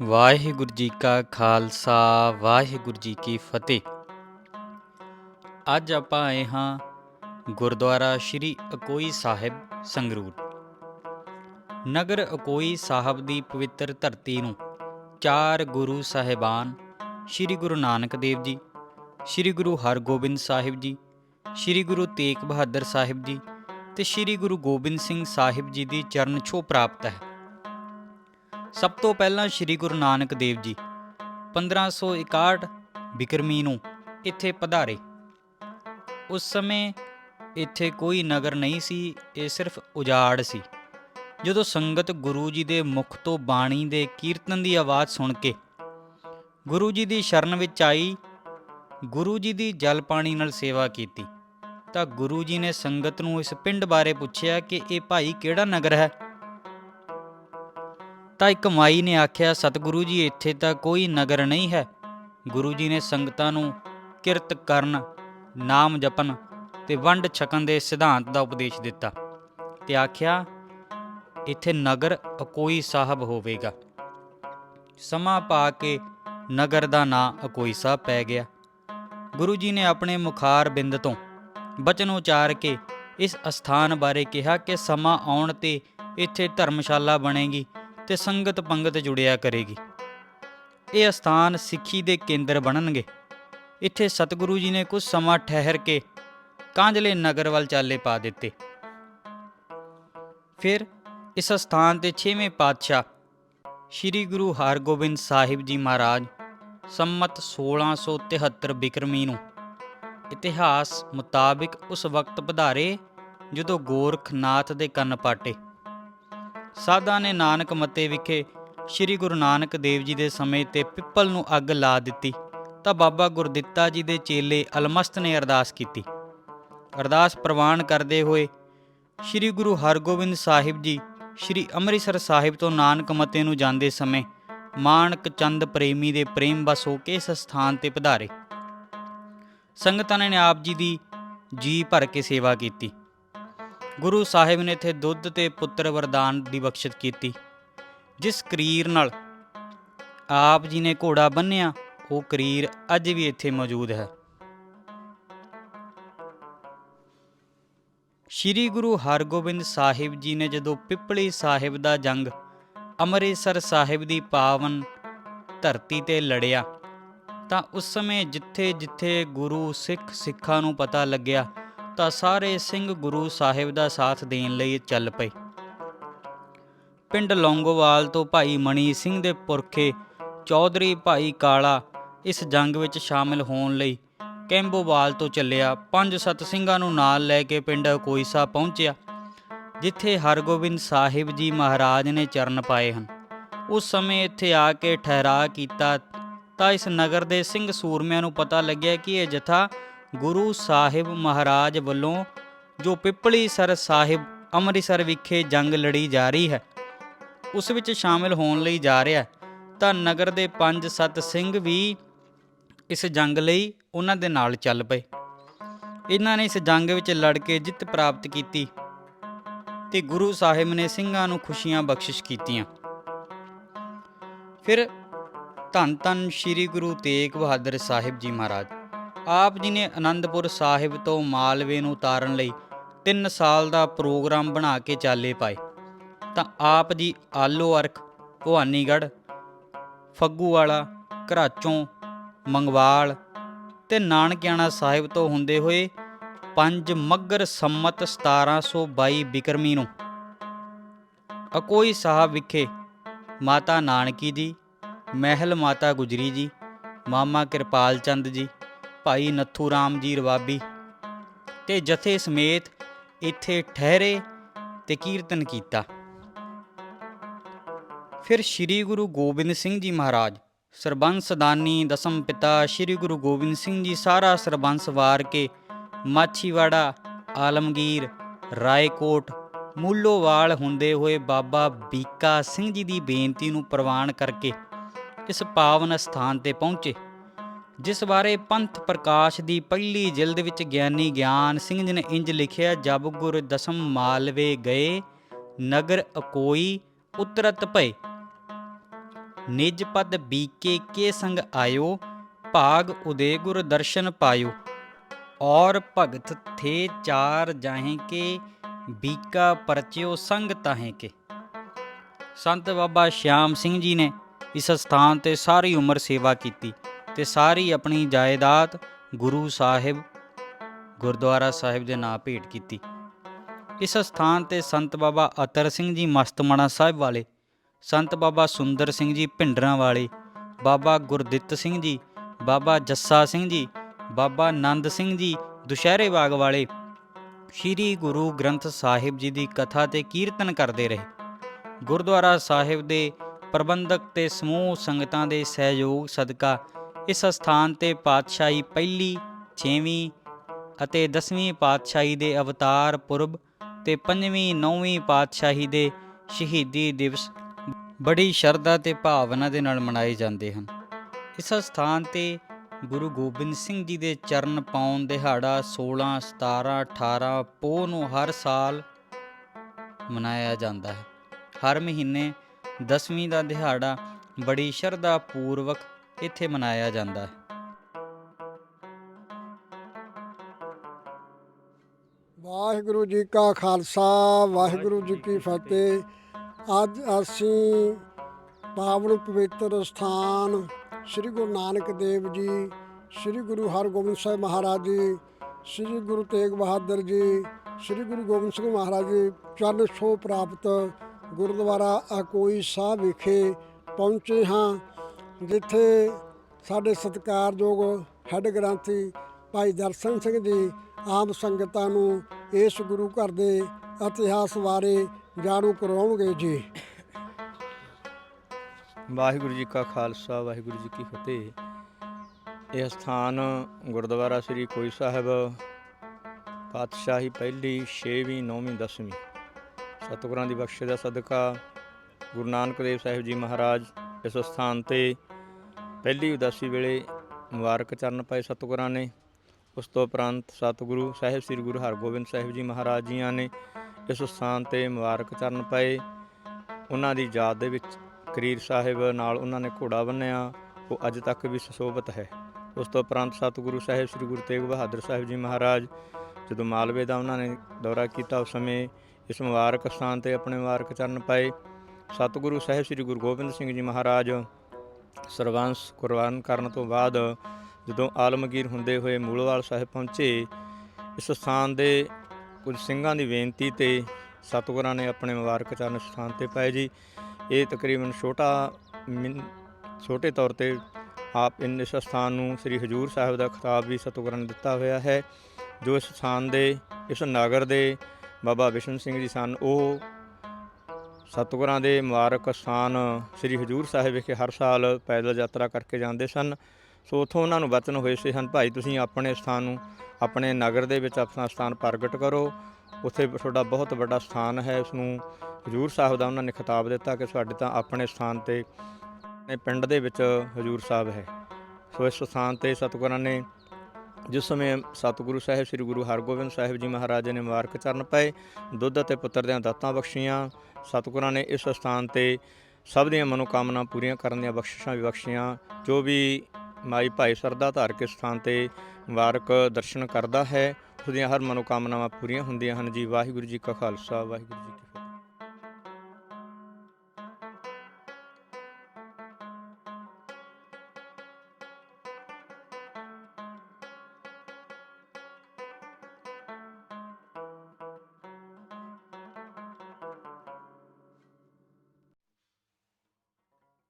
ਵਾਹਿਗੁਰੂ ਜੀ ਕਾ ਖਾਲਸਾ, ਵਾਹਿਗੁਰੂ ਜੀ ਕੀ ਫਤਿਹ। ਅੱਜ ਆਪਾਂ ਆਏ ਹਾਂ ਗੁਰਦੁਆਰਾ ਸ਼੍ਰੀ ਅਕੋਈ ਸਾਹਿਬ ਸੰਗਰੂਰ। ਨਗਰ ਅਕੋਈ ਸਾਹਿਬ ਦੀ ਪਵਿੱਤਰ ਧਰਤੀ ਨੂੰ ਚਾਰ ਗੁਰੂ ਸਾਹਿਬਾਨ ਸ਼੍ਰੀ ਗੁਰੂ ਨਾਨਕ ਦੇਵ ਜੀ, ਸ਼੍ਰੀ ਗੁਰੂ ਹਰਗੋਬਿੰਦ ਸਾਹਿਬ ਜੀ, ਸ਼੍ਰੀ ਗੁਰੂ ਤੇਗ ਬਹਾਦਰ ਸਾਹਿਬ ਜੀ ਤੇ ਸ਼੍ਰੀ ਗੁਰੂ ਗੋਬਿੰਦ ਸਿੰਘ ਸਾਹਿਬ ਜੀ ਦੀ ਚਰਨ ਛੋਹ ਪ੍ਰਾਪਤ ਹੈ। ਸਭ ਤੋਂ ਪਹਿਲਾਂ ਸ੍ਰੀ ਗੁਰੂ ਨਾਨਕ ਦੇਵ ਜੀ 1561 ਬਿਕਰਮੀ ਨੂੰ ਇੱਥੇ ਪਧਾਰੇ। ਉਸ ਸਮੇਂ ਇੱਥੇ ਕੋਈ ਨਗਰ ਨਹੀਂ ਸੀ, ਇਹ ਸਿਰਫ ਉਜਾੜ ਸੀ। ਜਦੋਂ ਸੰਗਤ ਗੁਰੂ ਜੀ ਦੇ ਮੁਖ ਤੋਂ ਬਾਣੀ ਦੇ ਕੀਰਤਨ ਦੀ ਆਵਾਜ਼ ਸੁਣ ਕੇ ਗੁਰੂ ਜੀ ਦੀ ਸ਼ਰਨ ਵਿੱਚ ਆਈ, ਗੁਰੂ ਜੀ ਦੀ ਜਲ ਪਾਣੀ ਨਾਲ ਸੇਵਾ ਕੀਤੀ, ਤਾਂ ਗੁਰੂ ਜੀ ਨੇ ਸੰਗਤ ਨੂੰ ਇਸ ਪਿੰਡ ਬਾਰੇ ਪੁੱਛਿਆ ਕਿ ਇਹ ਭਾਈ ਕਿਹੜਾ ਨਗਰ ਹੈ? ਤਾਂ ਇੱਕ ਮਾਈ ਨੇ ਆਖਿਆ, ਸਤਿਗੁਰੂ ਜੀ, ਇੱਥੇ ਤਾਂ ਕੋਈ ਨਗਰ ਨਹੀਂ ਹੈ। ਗੁਰੂ ਜੀ ਨੇ ਸੰਗਤਾਂ ਨੂੰ ਕਿਰਤ ਕਰਨ, ਨਾਮ ਜਪਨ ਤੇ ਵੰਡ ਛਕਣ ਦੇ ਸਿਧਾਂਤ ਦਾ ਉਪਦੇਸ਼ ਦਿੱਤਾ ਤੇ ਆਖਿਆ, ਇੱਥੇ ਨਗਰ ਅਕੋਈ ਸਾਹਿਬ ਹੋਵੇਗਾ। ਸਮਾਂ ਪਾ ਕੇ ਨਗਰ ਦਾ ਨਾਂ ਅਕੋਈ ਸਾਹਿਬ ਪੈ ਗਿਆ। ਗੁਰੂ ਜੀ ਨੇ ਆਪਣੇ ਮੁਖਾਰ ਬਿੰਦ ਤੋਂ ਬਚਨ ਉਚਾਰ ਕੇ ਇਸ ਅਸਥਾਨ ਬਾਰੇ ਕਿਹਾ ਕਿ ਸਮਾਂ ਆਉਣ ਤੇ ਇੱਥੇ ਧਰਮਸ਼ਾਲਾ ਬਣੇਗੀ। ਤੇ ਸੰਗਤ ਪੰਗਤ ਜੁੜਿਆ ਕਰੇਗੀ। ਇਹ ਅਸਥਾਨ ਸਿੱਖੀ ਦੇ ਕੇਂਦਰ ਬਣਨਗੇ। ਇੱਥੇ ਸਤਿਗੁਰੂ ਜੀ ਨੇ ਕੁਝ ਸਮਾਂ ਠਹਿਰ ਕੇ ਕਾਂਝਲੇ ਨਗਰ ਵੱਲ ਚਾਲੇ ਪਾ ਦਿੱਤੇ। ਫਿਰ ਇਸ ਅਸਥਾਨ ਤੇ 6ਵੇਂ ਪਾਤਸ਼ਾਹ ਸ੍ਰੀ ਗੁਰੂ ਹਰਗੋਬਿੰਦ ਸਾਹਿਬ ਜੀ ਮਹਾਰਾਜ ਸੰਮਤ 1673 ਬਿਕਰਮੀ ਨੂੰ ਇਤਿਹਾਸ ਮੁਤਾਬਿਕ ਉਸ ਵਕਤ ਪਧਾਰੇ ਜਦੋਂ ਗੋਰਖਨਾਥ ਦੇ ਕੰਨ ਪਾਟੇ। ਸਾਧਾਂ ਨੇ ਨਾਨਕ ਮਤੇ ਵਿਖੇ ਸ੍ਰੀ ਗੁਰੂ ਨਾਨਕ ਦੇਵ ਜੀ ਦੇ ਸਮੇਂ ਤੇ ਪਿੱਪਲ ਨੂੰ ਅੱਗ ਲਾ ਦਿੱਤੀ, ਤਾਂ ਬਾਬਾ ਗੁਰਦਿੱਤਾ ਜੀ ਦੇ ਚੇਲੇ ਅਲਮਸਤ ਨੇ ਅਰਦਾਸ ਕੀਤੀ। ਅਰਦਾਸ ਪ੍ਰਵਾਨ ਕਰਦੇ ਹੋਏ ਸ੍ਰੀ ਗੁਰੂ ਹਰਗੋਬਿੰਦ ਸਾਹਿਬ ਜੀ ਸ੍ਰੀ ਅੰਮ੍ਰਿਤਸਰ ਸਾਹਿਬ ਤੋਂ ਨਾਨਕ ਮਤੇ ਨੂੰ ਜਾਂਦੇ ਸਮੇਂ ਮਾਨਕ ਚੰਦ ਪ੍ਰੇਮੀ ਦੇ ਪ੍ਰੇਮ ਬਸ ਹੋ ਕੇ ਇਸ ਸਥਾਨ ਤੇ ਪਧਾਰੇ। ਸੰਗਤਾਂ ਨੇ ਆਪ ਜੀ ਦੀ ਜੀ ਭਰ ਕੇ ਸੇਵਾ ਕੀਤੀ। ਗੁਰੂ ਸਾਹਿਬ ਨੇ ਇੱਥੇ ਦੁੱਧ ਤੇ ਪੁੱਤਰ ਵਰਦਾਨ ਦੀ ਬਖਸ਼ਿਸ਼ ਕੀਤੀ, ਜਿਸ ਕਰੀਰ ਨਾਲ ਆਪ ਜੀ ਨੇ ਘੋੜਾ ਬੰਨਿਆ ਉਹ ਕਰੀਰ ਅੱਜ ਵੀ ਇੱਥੇ ਮੌਜੂਦ ਹੈ। ਸ਼੍ਰੀ ਗੁਰੂ ਹਰਗੋਬਿੰਦ ਸਾਹਿਬ ਜੀ ਨੇ ਜਦੋਂ ਪਿੱਪਲੀ ਸਾਹਿਬ ਦਾ ਜੰਗ ਅੰਮ੍ਰਿਤਸਰ ਸਾਹਿਬ ਦੀ ਪਾਵਨ ਧਰਤੀ ਤੇ ਲੜਿਆ, ਤਾਂ ਉਸ ਸਮੇਂ ਜਿੱਥੇ-ਜਿੱਥੇ ਗੁਰੂ ਸਿੱਖ ਸਿੱਖਾਂ ਨੂੰ ਪਤਾ ਲੱਗਿਆ ਤਾਂ ਸਾਰੇ ਸਿੰਘ ਗੁਰੂ ਸਾਹਿਬ ਦਾ ਸਾਥ ਦੇਣ ਲਈ ਚੱਲ ਪਏ। ਪਿੰਡ ਲੌਂਗੋਵਾਲ ਤੋਂ ਭਾਈ ਮਣੀ ਸਿੰਘ ਦੇ ਪੁਰਖੇ ਚੌਧਰੀ ਭਾਈ ਕਾਲਾ ਇਸ ਜੰਗ ਵਿੱਚ ਸ਼ਾਮਿਲ ਹੋਣ ਲਈ ਕੈਂਬੋਵਾਲ ਤੋਂ ਚੱਲਿਆ। ਪੰਜ ਸੱਤ ਸਿੰਘਾਂ ਨੂੰ ਨਾਲ ਲੈ ਕੇ ਪਿੰਡ ਕੋਈਸਾ ਪਹੁੰਚਿਆ, ਜਿੱਥੇ ਹਰਗੋਬਿੰਦ ਸਾਹਿਬ ਜੀ ਮਹਾਰਾਜ ਨੇ ਚਰਨ ਪਾਏ ਹਨ। ਉਸ ਸਮੇਂ ਇੱਥੇ ਆ ਕੇ ਠਹਿਰਾ ਕੀਤਾ ਤਾਂ ਇਸ ਨਗਰ ਦੇ ਸਿੰਘ ਸੂਰਮਿਆਂ ਨੂੰ ਪਤਾ ਲੱਗਿਆ ਕਿ ਇਹ ਜਥਾ ਗੁਰੂ ਸਾਹਿਬ ਮਹਾਰਾਜ ਵੱਲੋਂ ਜੋ ਪਿੱਪਲੀ ਸਰ ਸਾਹਿਬ ਅੰਮ੍ਰਿਤਸਰ ਵਿਖੇ ਜੰਗ ਲੜੀ ਜਾ ਰਹੀ ਹੈ, ਉਸ ਵਿੱਚ ਸ਼ਾਮਿਲ ਹੋਣ ਲਈ ਜਾ ਰਿਹਾ ਤਾਂ ਨਗਰ ਦੇ 5-7 ਸਿੰਘ ਵੀ ਇਸ ਜੰਗ ਲਈ ਉਹਨਾਂ ਦੇ ਨਾਲ ਚੱਲ ਪਏ। ਇਹਨਾਂ ਨੇ ਇਸ ਜੰਗ ਵਿੱਚ ਲੜ ਕੇ ਜਿੱਤ ਪ੍ਰਾਪਤ ਕੀਤੀ ਤੇ ਗੁਰੂ ਸਾਹਿਬ ਨੇ ਸਿੰਘਾਂ ਨੂੰ ਖੁਸ਼ੀਆਂ ਬਖਸ਼ਿਸ਼ ਕੀਤੀਆਂ। ਫਿਰ ਧੰਨ ਧੰਨ ਸ੍ਰੀ ਗੁਰੂ ਤੇਗ ਬਹਾਦਰ ਸਾਹਿਬ ਜੀ ਮਹਾਰਾਜ। ਆਪ ਜੀ ਨੇ ਆਨੰਦਪੁਰ ਸਾਹਿਬ ਤੋਂ ਮਾਲਵੇ ਨੂੰ ਉਤਾਰਨ ਲਈ 3 ਸਾਲ ਦਾ ਪ੍ਰੋਗਰਾਮ ਬਣਾ ਕੇ ਚਾਲੇ ਪਾਏ। ਤਾਂ ਆਪ ਜੀ ਆਲੋ ਅਰਖ ਭਵਾਨੀਗੜ੍ਹ, ਫੱਗੂਵਾਲਾ, ਘਰਾਚੋਂ, ਮੰਗਵਾਲ ਤੇ ਨਾਨਕਿਆਣਾ ਸਾਹਿਬ ਤੋਂ ਹੁੰਦੇ ਹੋਏ 5 ਮੱਗਰ ਸੰਮਤ 1722 ਬਿਕਰਮੀ ਨੂੰ। ਅਕੋਈ ਸਾਹਿਬ ਵਿਖੇ ਮਾਤਾ ਨਾਨਕੀ ਜੀ, ਮਹਿਲ ਮਾਤਾ ਗੁਜਰੀ ਜੀ, ਮਾਮਾ ਕਿਰਪਾਲ ਚੰਦ ਜੀ ਭਾਈ ਨੱਥੂ ਰਾਮ ਜੀ ਰਵਾਬੀ, ਤੇ ਜਥੇ ਸਮੇਤ ਇੱਥੇ ਠਹਿਰੇ ਤੇ ਕੀਰਤਨ ਕੀਤਾ। ਫਿਰ ਸ੍ਰੀ ਗੁਰੂ ਗੋਬਿੰਦ ਸਿੰਘ ਜੀ ਮਹਾਰਾਜ, ਸਰਬੰਸ ਦਾਨੀ ਦਸਮ ਪਿਤਾ ਸ੍ਰੀ ਗੁਰੂ ਗੋਬਿੰਦ ਸਿੰਘ ਜੀ ਸਾਰਾ ਸਰਬੰਸ ਵਾਰ ਕੇ ਮਾਛੀਵਾੜਾ, ਆਲਮਗੀਰ, ਰਾਏਕੋਟ, ਮੂਲੋਵਾਲ ਹੁੰਦੇ ਹੋਏ ਬਾਬਾ ਬੀਕਾ ਸਿੰਘ ਜੀ ਦੀ ਬੇਨਤੀ ਨੂੰ ਪ੍ਰਵਾਨ ਕਰਕੇ ਇਸ ਪਾਵਨ ਸਥਾਨ ਤੇ ਪਹੁੰਚੇ। ਜਿਸ ਬਾਰੇ ਪੰਥ ਪ੍ਰਕਾਸ਼ ਦੀ ਪਹਿਲੀ ਜਿਲਦ ਵਿੱਚ ਗਿਆਨੀ ਗਿਆਨ ਸਿੰਘ ਜੀ ਨੇ ਇੰਜ ਲਿਖਿਆ, ਜਬ ਗੁਰ ਦਸਮ ਮਾਲਵੇ ਗਏ, ਨਗਰ ਅਕੋਈ ਉਤਰਤ ਭਏ। ਨਿਜ ਪਦ ਬੀਕੇ ਕੇ ਸੰਗ ਆਇਓ, ਭਾਗ ਉਦੇ ਗੁਰ ਦਰਸ਼ਨ ਪਾਇਓ। ਔਰ ਭਗਤ ਥੇ ਚਾਰ ਜਾਹੇ ਕੇ, ਬੀਕਾ ਪਰਚਿਓ ਸੰਗ ਤਾਹੇ ਕੇ। ਸੰਤ ਬਾਬਾ ਸ਼ਿਆਮ ਸਿੰਘ ਜੀ ਨੇ ਇਸ ਸਥਾਨ ਤੇ ਸਾਰੀ ਉਮਰ ਸੇਵਾ ਕੀਤੀ। ਤੇ ਸਾਰੀ ਆਪਣੀ ਜਾਇਦਾਦ ਗੁਰੂ ਸਾਹਿਬ ਗੁਰਦੁਆਰਾ ਸਾਹਿਬ ਦੇ ਨਾਂ ਭੇਟ ਕੀਤੀ। ਇਸ ਸਥਾਨ ਤੇ ਸੰਤ ਬਾਬਾ ਅਤਰ ਸਿੰਘ ਜੀ ਮਸਤਮਾਣਾ ਸਾਹਿਬ ਵਾਲੇ, ਸੰਤ ਬਾਬਾ ਸੁੰਦਰ ਸਿੰਘ ਜੀ ਭਿੰਡਰਾਂ ਵਾਲੇ, ਬਾਬਾ ਗੁਰਦਿੱਤ ਸਿੰਘ ਜੀ, ਬਾਬਾ ਜੱਸਾ ਸਿੰਘ ਜੀ, ਬਾਬਾ ਨੰਦ ਸਿੰਘ ਜੀ ਦੁਸ਼ਹਿਰੇ ਬਾਗ ਵਾਲੇ ਸ੍ਰੀ ਗੁਰੂ ਗ੍ਰੰਥ ਸਾਹਿਬ ਜੀ ਦੀ ਕਥਾ ਤੇ ਕੀਰਤਨ ਕਰਦੇ ਰਹੇ। ਗੁਰਦੁਆਰਾ ਸਾਹਿਬ ਦੇ ਪ੍ਰਬੰਧਕ ਤੇ ਸਮੂਹ ਸੰਗਤਾਂ ਦੇ ਸਹਿਯੋਗ ਸਦਕਾ ਇਸ ਸਥਾਨ ਤੇ ਪਾਤਸ਼ਾਹੀ ਪਹਿਲੀ 6ਵੀਂ ਅਤੇ 10ਵੀਂ ਪਾਤਸ਼ਾਹੀ ਦੇ ਅਵਤਾਰ ਪੁਰਬ ਤੇ 5ਵੀਂ 9ਵੀਂ ਪਾਤਸ਼ਾਹੀ ਦੇ ਸ਼ਹੀਦੀ ਦਿਵਸ ਬੜੀ ਸ਼ਰਧਾ ਤੇ ਭਾਵਨਾ ਦੇ ਨਾਲ ਮਨਾਏ ਜਾਂਦੇ ਹਨ। ਇਸ ਸਥਾਨ ਤੇ ਗੁਰੂ ਗੋਬਿੰਦ ਸਿੰਘ ਜੀ ਦੇ ਚਰਨ ਪਾਉਣ ਦਿਹਾੜਾ 16 17 18 ਪੋਹ ਨੂੰ ਹਰ ਸਾਲ ਮਨਾਇਆ ਜਾਂਦਾ ਹੈ। ਹਰ ਮਹੀਨੇ 10ਵੀਂ ਦਾ ਦਿਹਾੜਾ ਬੜੀ ਸ਼ਰਧਾ ਪੂਰਵਕ ਇੱਥੇ ਮਨਾਇਆ ਜਾਂਦਾ ਹੈ। ਵਾਹਿਗੁਰੂ ਜੀ ਕਾ ਖਾਲਸਾ, ਵਾਹਿਗੁਰੂ ਜੀ ਕੀ ਫਤਿਹ। ਅੱਜ ਅਸੀਂ ਪਾਵਨ ਪਵਿੱਤਰ ਸਥਾਨ ਸ੍ਰੀ ਗੁਰੂ ਨਾਨਕ ਦੇਵ ਜੀ, ਸ੍ਰੀ ਗੁਰੂ ਹਰਗੋਬਿੰਦ ਸਾਹਿਬ ਮਹਾਰਾਜ ਜੀ, ਸ੍ਰੀ ਗੁਰੂ ਤੇਗ ਬਹਾਦਰ ਜੀ, ਸ੍ਰੀ ਗੁਰੂ ਗੋਬਿੰਦ ਸਿੰਘ ਮਹਾਰਾਜ ਜੀ ਚਰਨ ਛੋਹ ਪ੍ਰਾਪਤ ਗੁਰਦੁਆਰਾ ਅਕੋਈ ਸਾਹਿਬ ਵਿਖੇ ਪਹੁੰਚੇ ਹਾਂ। ਜਿੱਥੇ ਸਾਡੇ ਸਤਿਕਾਰਯੋਗ ਹੈੱਡ ਗ੍ਰੰਥੀ ਭਾਈ ਦਰਸ਼ਨ ਸਿੰਘ ਜੀ ਆਮ ਸੰਗਤਾਂ ਨੂੰ ਇਸ ਗੁਰੂ ਘਰ ਦੇ ਇਤਿਹਾਸ ਬਾਰੇ ਜਾਣੂ ਕਰਵਾਉਣਗੇ ਜੀ। ਵਾਹਿਗੁਰੂ ਜੀ ਕਾ ਖਾਲਸਾ, ਵਾਹਿਗੁਰੂ ਜੀ ਕੀ ਫਤਿਹ। ਇਹ ਸਥਾਨ ਗੁਰਦੁਆਰਾ ਸ੍ਰੀ ਕੋਈ ਸਾਹਿਬ, ਪਾਤਸ਼ਾਹੀ ਪਹਿਲੀ 6ਵੀਂ 9ਵੀਂ 10ਵੀਂ ਸਤਿਗੁਰਾਂ ਦੀ ਬਖਸ਼ਿਸ਼ ਦਾ ਸਦਕਾ ਗੁਰੂ ਨਾਨਕ ਦੇਵ ਸਾਹਿਬ ਜੀ ਮਹਾਰਾਜ ਇਸ ਸਥਾਨ ਤੇ ਪਹਿਲੀ ਉਦਾਸੀ ਵੇਲੇ ਮੁਬਾਰਕ ਚਰਨ ਪਾਏ ਸਤਿਗੁਰਾਂ ਨੇ। ਉਸ ਤੋਂ ਉਪਰੰਤ ਸਤਿਗੁਰੂ ਸਾਹਿਬ ਸ੍ਰੀ ਗੁਰੂ ਹਰਗੋਬਿੰਦ ਸਾਹਿਬ ਜੀ ਮਹਾਰਾਜ ਜੀਆਂ ਨੇ ਇਸ ਸਥਾਨ ਤੇ ਮੁਬਾਰਕ ਚਰਨ ਪਾਏ। ਉਹਨਾਂ ਦੀ ਯਾਦ ਦੇ ਵਿੱਚ ਕਰੀਰ ਸਾਹਿਬ ਨਾਲ ਉਹਨਾਂ ਨੇ ਘੋੜਾ ਬੰਨਿਆ। ਉਹ ਅੱਜ ਤੱਕ ਵੀ ਸੁਸ਼ੋਭਿਤ ਹੈ। ਉਸ ਤੋਂ ਉਪਰੰਤ ਸਤਿਗੁਰੂ ਸਾਹਿਬ ਸ੍ਰੀ ਗੁਰੂ ਤੇਗ ਬਹਾਦਰ ਸਾਹਿਬ ਜੀ ਮਹਾਰਾਜ ਜਦੋਂ ਮਾਲਵੇ ਦਾ ਉਹਨਾਂ ਨੇ ਦੌਰਾ ਕੀਤਾ ਉਸ ਸਮੇਂ ਇਸ ਮੁਬਾਰਕ ਸਥਾਨ ਤੇ ਆਪਣੇ ਮੁਬਾਰਕ ਚਰਨ ਪਾਏ। ਸਤਿਗੁਰੂ ਸਾਹਿਬ ਸ੍ਰੀ ਗੁਰੂ ਗੋਬਿੰਦ ਸਿੰਘ ਜੀ ਮਹਾਰਾਜ ਸਰਵੰਸ ਕੁਰਬਾਨ ਕਰਨ ਤੋਂ ਬਾਅਦ ਜਦੋਂ ਆਲਮਗੀਰ ਹੁੰਦੇ ਹੋਏ ਮੂਲਵਾਲ ਸਾਹਿਬ ਪਹੁੰਚੇ, ਇਸ ਸਥਾਨ ਦੇ ਕੁਝ ਸਿੰਘਾਂ ਦੀ ਬੇਨਤੀ ਤੇ ਸਤਿਗੁਰਾਂ ਨੇ ਆਪਣੇ ਮੁਬਾਰਕ ਚਰਨ ਸਥਾਨ ਤੇ ਪਾਏ ਜੀ। ਇਹ ਤਕਰੀਬਨ ਛੋਟਾ ਮਿਨ- ਛੋਟੇ ਤੌਰ ਤੇ ਆਪ ਇਨ ਇਸ ਸਥਾਨ ਨੂੰ ਸ੍ਰੀ ਹਜੂਰ ਸਾਹਿਬ ਦਾ ਖਿਤਾਬ ਵੀ ਸਤਿਗੁਰਾਂ ਨੇ ਦਿੱਤਾ ਹੋਇਆ ਹੈ। ਜੋ ਇਸ ਸਥਾਨ ਦੇ, ਇਸ ਨਗਰ ਦੇ ਬਾਬਾ ਵਿਸ਼ਨ ਸਿੰਘ ਜੀ ਸਨ, ਉਹ ਸਤਿਗੁਰਾਂ ਦੇ ਮੁਬਾਰਕ ਸਥਾਨ ਸ੍ਰੀ ਹਜੂਰ ਸਾਹਿਬ ਵਿਖੇ ਹਰ ਸਾਲ ਪੈਦਲ ਯਾਤਰਾ ਕਰਕੇ ਜਾਂਦੇ ਸਨ। ਸੋ ਉਥੋਂ ਉਹਨਾਂ ਨੂੰ ਵਚਨ ਹੋਏ ਸੀ ਹਨ, ਭਾਈ, ਤੁਸੀਂ ਆਪਣੇ ਸਥਾਨ ਨੂੰ, ਆਪਣੇ ਨਗਰ ਦੇ ਵਿੱਚ ਆਪਣਾ ਸਥਾਨ ਪ੍ਰਗਟ ਕਰੋ। ਉੱਥੇ ਤੁਹਾਡਾ ਬਹੁਤ ਵੱਡਾ ਸਥਾਨ ਹੈ। ਉਸ ਨੂੰ ਹਜੂਰ ਸਾਹਿਬ ਦਾ ਉਹਨਾਂ ਨੇ ਖਿਤਾਬ ਦਿੱਤਾ ਕਿ ਸਾਡੇ ਤਾਂ ਆਪਣੇ ਸਥਾਨ ਤੇ, ਆਪਣੇ ਪਿੰਡ ਦੇ ਵਿੱਚ ਹਜੂਰ ਸਾਹਿਬ ਹੈ। ਸੋ ਇਸ ਸਥਾਨ ਤੇ ਸਤਿਗੁਰਾਂ ਨੇ ਜਿਸ ਸਮੇਂ ਸਤਿਗੁਰੂ ਸਾਹਿਬ, ਸ੍ਰੀ ਗੁਰੂ ਹਰਗੋਬਿੰਦ ਸਾਹਿਬ ਜੀ ਮਹਾਰਾਜ ਨੇ ਮੁਬਾਰਕ ਚਰਨ ਪਏ, ਦੁੱਧ ਅਤੇ ਪੁੱਤਰ ਦੀਆਂ ਦਾਤਾਂ ਬਖਸ਼ੀਆਂ। ਸਤਿਗੁਰਾਂ ਨੇ ਇਸ ਸਥਾਨ ਤੇ ਸਭ ਦੀਆਂ ਮਨੋਕਾਮਨਾ ਪੂਰੀਆਂ ਕਰਨ ਦੀਆਂ ਬਖਸ਼ਿਸ਼ਾਂ ਵੀ ਬਖਸ਼ੀਆਂ। ਜੋ ਵੀ ਮਾਈ ਭਾਈ ਸਰਦਾ ਧਾਰ ਕੇ ਸਥਾਨ ਤੇ ਮੁਬਾਰਕ ਦਰਸ਼ਨ ਕਰਦਾ ਹੈ, ਉਸ ਦੀਆਂ ਹਰ ਮਨੋਕਾਮਨਾਵਾਂ ਪੂਰੀਆਂ ਹੁੰਦੀਆਂ ਹਨ। ਜੀ ਵਾਹਿਗੁਰੂ ਜੀ ਕਾ ਖਾਲਸਾ, ਵਾਹਿਗੁਰੂ ਜੀ